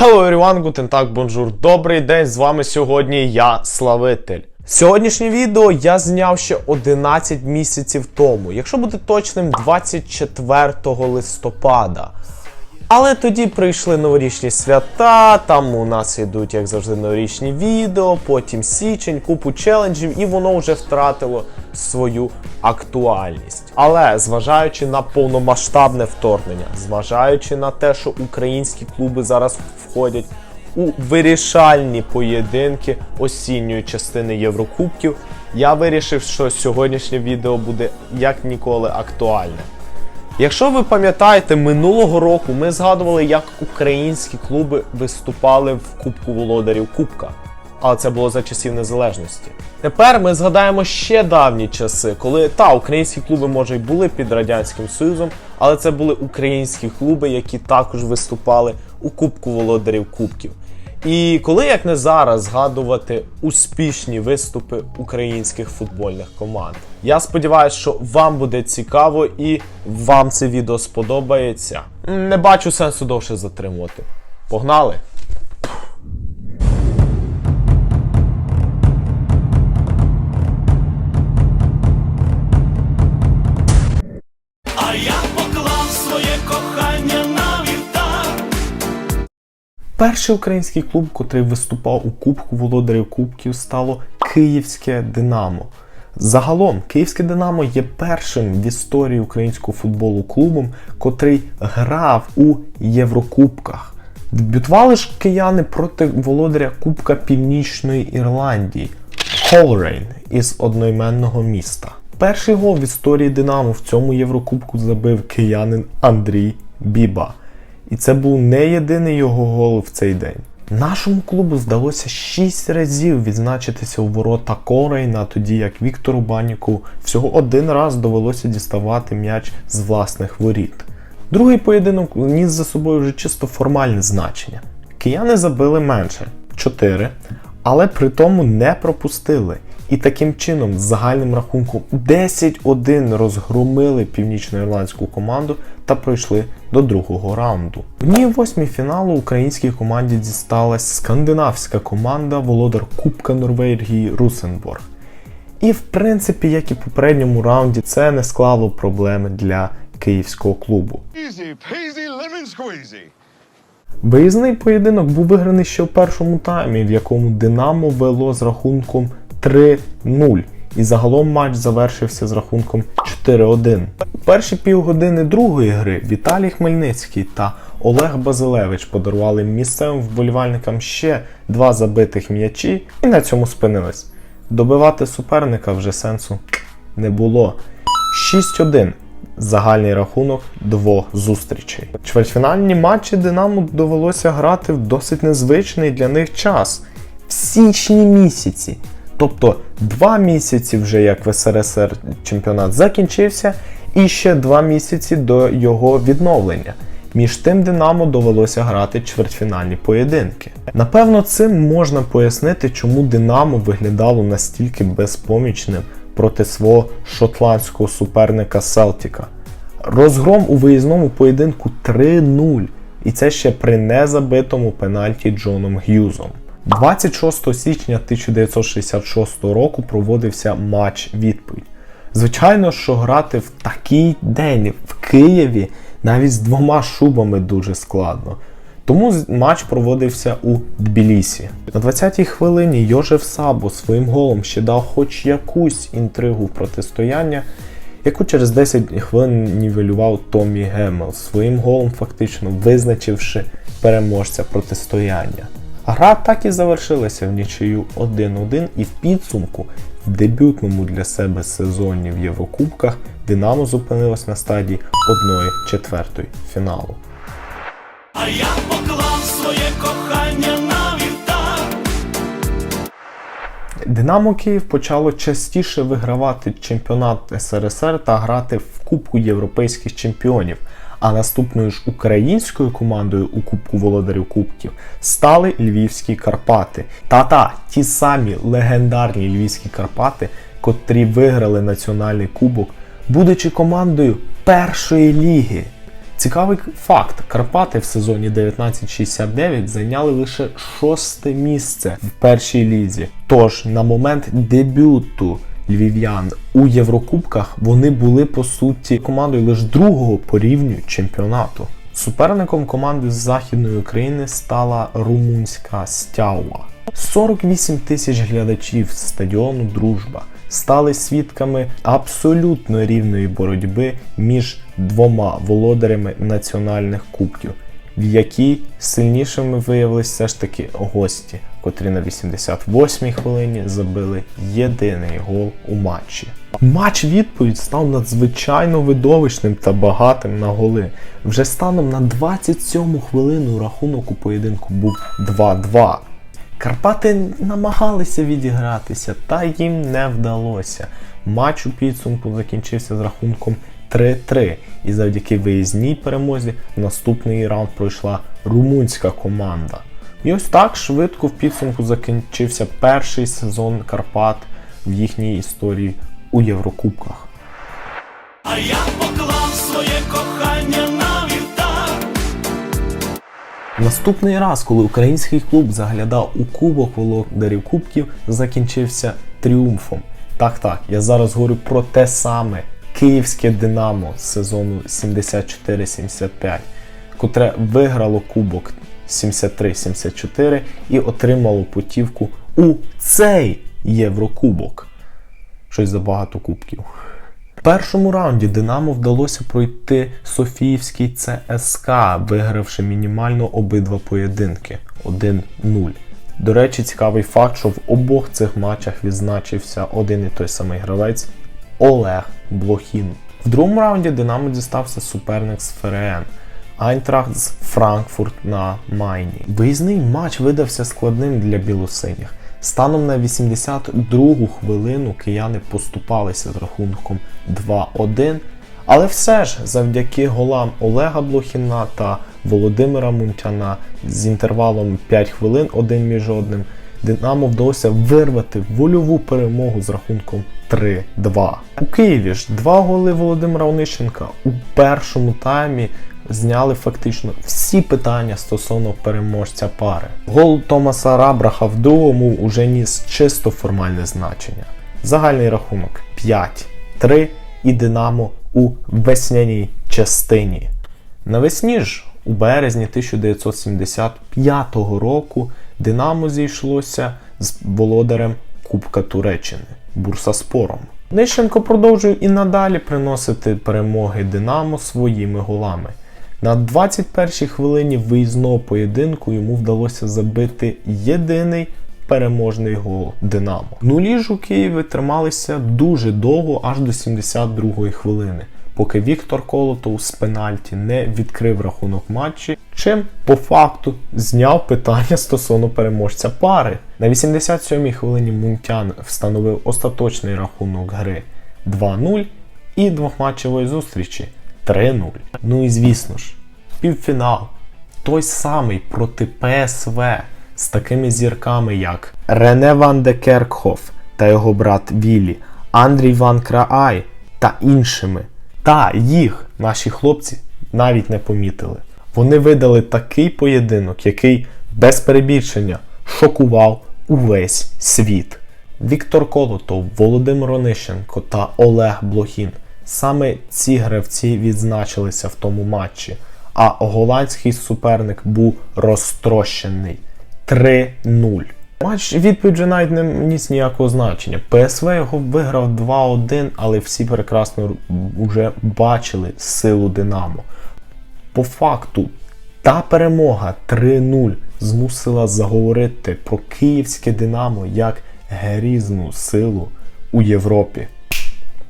Hello everyone, guten Tag, bonjour, добрий день, з вами сьогодні я, Славитель. Сьогоднішнє відео я зняв ще 11 місяців тому, якщо бути точним, 24 листопада. Але тоді прийшли новорічні свята, там у нас йдуть, як завжди, новорічні відео, потім січень, купу челенджів, і воно вже втратило свою актуальність. Але зважаючи на повномасштабне вторгнення, зважаючи на те, що українські клуби зараз входять у вирішальні поєдинки осінньої частини Єврокубків, я вирішив, що сьогоднішнє відео буде як ніколи актуальне. Якщо ви пам'ятаєте, минулого року ми згадували, як українські клуби виступали в Кубку Володарів Кубка. Але це було за часів незалежності. Тепер ми згадаємо ще давні часи, коли та українські клуби може й були під радянським союзом, але це були українські клуби, які також виступали у Кубку Володарів Кубків. І коли як не зараз згадувати успішні виступи українських футбольних команд. Я сподіваюся, що вам буде цікаво і вам це відео сподобається. Не бачу сенсу довше затримувати. Погнали! Перший український клуб, котрий виступав у Кубку Володарів Кубків, стало Київське Динамо. Загалом, Київське Динамо є першим в історії українського футболу клубом, котрий грав у Єврокубках. Дебютували ж кияни проти володаря Кубка Північної Ірландії Колрейн із одноіменного міста. Перший гол в історії Динамо в цьому Єврокубку забив киянин Андрій Біба. І це був не єдиний його гол в цей день. Нашому клубу вдалося 6 разів відзначитися у ворота Корейна, тоді як Віктору Баніку всього один раз довелося діставати м'яч з власних воріт. Другий поєдинок ніс за собою вже чисто формальне значення. Кияни забили менше 4, але при тому не пропустили. І таким чином, з загальним рахунком 10-1 розгромили північноірландську команду та пройшли до другого раунду. В дні восьмій фіналу українській команді дісталась скандинавська команда володар Кубка Норвегії Русенборг. І в принципі, як і в попередньому раунді, це не склало проблеми для київського клубу. Easy peasy lemon squeezy. Виїзний поєдинок був виграний ще в першому таймі, в якому Динамо вело з рахунком 3-0. І загалом матч завершився з рахунком 4-1. У перші півгодини другої гри Віталій Хмельницький та Олег Базилевич подарували місцевим вболівальникам ще два забитих м'ячі і на цьому спинились. Добивати суперника вже сенсу не було. 6-1 загальний рахунок двох зустрічей. Чвертьфінальні матчі Динамо довелося грати в досить незвичний для них час в січні місяці. Тобто два місяці вже як в СРСР чемпіонат закінчився, і ще два місяці до його відновлення. Між тим Динамо довелося грати чвертьфінальні поєдинки. Напевно, цим можна пояснити, чому Динамо виглядало настільки безпомічним проти свого шотландського суперника Селтіка. Розгром у виїзному поєдинку 3-0. І це ще при незабитому пенальті Джоном Г'юзом. 26 січня 1966 року проводився матч відповідь. Звичайно, що грати в такий день в Києві навіть з двома шубами дуже складно. Тому матч проводився у Тбілісі. На 20-й хвилині Йожев Сабо своїм голом ще дав хоч якусь інтригу протистояння, яку через 10 хвилин нівелював Томі Геммел, своїм голом фактично визначивши переможця протистояння. Гра так і завершилася в нічию 1-1 і в підсумку в дебютному для себе сезоні в Єврокубках Динамо зупинилось на стадії 1-4 фіналу. А я поклав своє кохання на вівтар. Динамо Київ почало частіше вигравати чемпіонат СРСР та грати в Кубку європейських чемпіонів. А наступною ж українською командою у Кубку Володарів Кубків стали Львівські Карпати. Та-та, ті самі легендарні Львівські Карпати, котрі виграли національний кубок, будучи командою першої ліги. Цікавий факт: Карпати в сезоні 1969 зайняли лише шосте місце в першій лізі. Тож на момент дебюту львів'ян у Єврокубках вони були по суті командою лише другого по рівню чемпіонату. Суперником команди з Західної України стала румунська Стяуа. 48 тисяч глядачів стадіону Дружба стали свідками абсолютно рівної боротьби між двома володарями національних кубків, в якій сильнішими виявилися все ж таки гості, котрі на 88-й хвилині забили єдиний гол у матчі. Матч відповідь став надзвичайно видовищним та багатим на голи. Вже станом на 27-му хвилину рахунок у поєдинку був 2-2. Карпати намагалися відігратися, та їм не вдалося. Матч у підсумку закінчився з рахунком 3-3. І завдяки виїзній перемозі в наступний раунд пройшла румунська команда. І ось так швидко в підсумку закінчився перший сезон Карпат в їхній історії у Єврокубках. А я поклав своє кохання на вівтар. Наступний раз, коли український клуб заглядав у кубок володарів кубків, закінчився тріумфом. Так, так, я зараз говорю про те саме київське Динамо з сезону 74-75, котре виграло кубок 73-74 і отримало путівку у цей Єврокубок. Щось забагато кубків. В першому раунді Динамо вдалося пройти Софіївський ЦСК, вигравши мінімально обидва поєдинки 1-0. До речі, цікавий факт, що в обох цих матчах відзначився один і той самий гравець Олег Блохін. В другому раунді Динамо дістався суперник з ФРН. Айнтрахт з Франкфурт на Майні. Виїзний матч видався складним для білосиніх. Станом на 82-гу хвилину кияни поступалися з рахунком 2-1. Але все ж завдяки голам Олега Блохіна та Володимира Мунтяна з інтервалом 5 хвилин один між одним Динамо вдалося вирвати вольову перемогу з рахунком 3-2. У Києві ж два голи Володимира Онищенка у першому таймі зняли фактично всі питання стосовно переможця пари. Гол Томаса Рабраха в другому уже ніс чисто формальне значення. Загальний рахунок 5-3 і Динамо у весняній частині. Навесні ж, у березні 1975 року, Динамо зійшлося з володарем Кубка Туреччини Бурсаспором. Нищенко продовжує і надалі приносити перемоги Динамо своїми голами. На 21-й хвилині виїзного поєдинку йому вдалося забити єдиний переможний гол Динамо. Нулі Києві трималися дуже довго, аж до 72-ї хвилини, поки Віктор Колотов з пенальті не відкрив рахунок матчі, чим по факту зняв питання стосовно переможця пари. На 87-й хвилині Мунтян встановив остаточний рахунок гри 2-0 і двохматчевої зустрічі 3-0. Ну і звісно ж, півфінал. Той самий проти ПСВ з такими зірками, як Рене Ван де Керкхоф та його брат Віллі, Андрій Ван Краай та іншими. Та їх наші хлопці навіть не помітили. Вони видали такий поєдинок, який без перебільшення шокував увесь світ. Віктор Колотов, Володимир Онищенко та Олег Блохін. Саме ці гравці відзначилися в тому матчі, а голландський суперник був розтрощений 3-0. Матч відповідь вже навіть не ніс ніякого значення. ПСВ його виграв 2-1, але всі прекрасно вже бачили силу Динамо. По факту, та перемога 3-0 змусила заговорити про київське Динамо як грізну силу у Європі.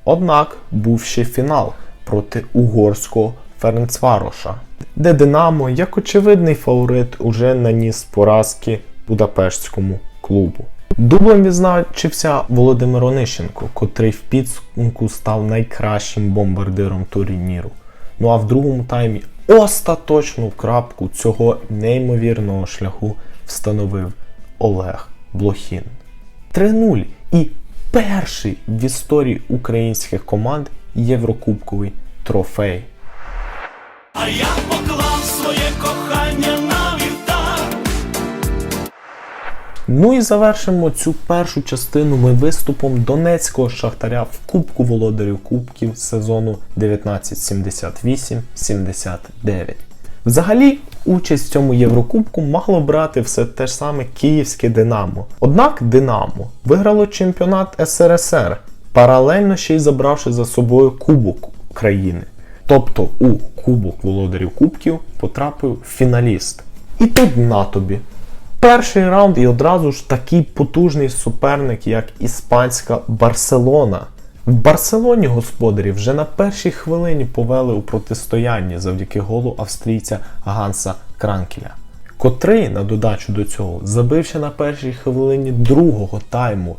Однак був ще фінал проти угорського Ференцвароша, де Динамо, як очевидний фаворит, уже наніс поразки Будапештському клубу. Дублем відзначився Володимир Онищенко, котрий в підсумку став найкращим бомбардиром турніру. Ну а в другому таймі остаточну крапку цього неймовірного шляху встановив Олег Блохін. 3-0 і перший в історії українських команд Єврокубковий трофей. А я Ну і завершимо цю першу частину ми виступом донецького шахтаря в Кубку володарів Кубків сезону 1978-79. Взагалі, участь в цьому Єврокубку могло брати все те ж саме київське Динамо. Однак Динамо виграло чемпіонат СРСР, паралельно ще й забравши за собою Кубок країни. Тобто у Кубок володарів Кубків потрапив фіналіст. І тут на тобі. Перший раунд і одразу ж такий потужний суперник, як іспанська Барселона. В Барселоні господарі вже на першій хвилині повели у протистоянні завдяки голу австрійця Ганса Кранкеля, котрий, на додачу до цього, забив ще на першій хвилині другого тайму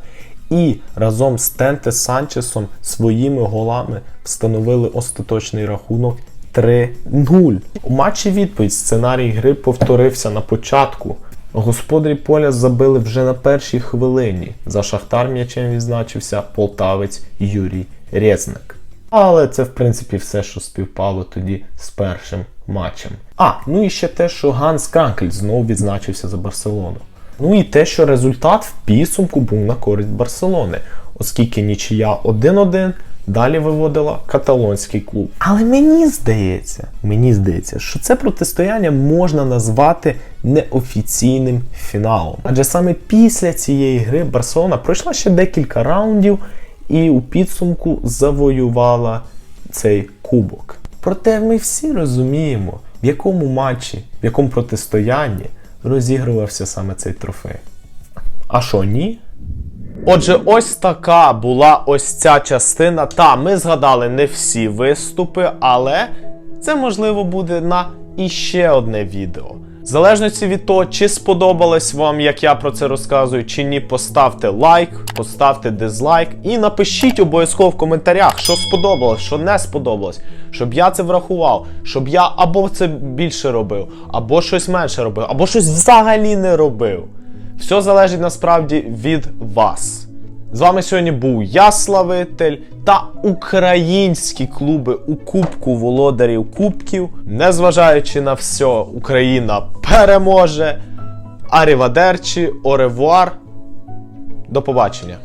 і разом з Тенте Санчесом своїми голами встановили остаточний рахунок 3-0. У матчі відповідь сценарій гри повторився на початку. Господарі поля забили вже на першій хвилині. За шахтар м'ячем відзначився полтавець Юрій Резник. Але це, в принципі, все, що співпало тоді з першим матчем. А, ну і ще те, що Ганс Кранкель знову відзначився за Барселону. Ну і те, що результат в підсумку був на користь Барселони, оскільки нічия 1-1 далі виводила каталонський клуб. Але мені здається, мені здається, що це протистояння можна назвати неофіційним фіналом. Адже саме після цієї гри Барселона пройшла ще декілька раундів і у підсумку завоювала цей кубок. Проте ми всі розуміємо, в якому матчі, в якому протистоянні розігрувався саме цей трофей. А що, ні? Отже, ось така була ось ця частина. Та, ми згадали не всі виступи, але це можливо буде на іще одне відео. В залежності від того, чи сподобалось вам, як я про це розказую, чи ні, поставте лайк, поставте дизлайк і напишіть обов'язково в коментарях, що сподобалось, що не сподобалось, щоб я це врахував, щоб я або це більше робив, або щось менше робив, або щось взагалі не робив. Все залежить насправді від вас. З вами сьогодні був я, Славитель, та українські клуби у Кубку володарів Кубків. Незважаючи на все, Україна переможе. Арівадерчі, оревуар. До побачення.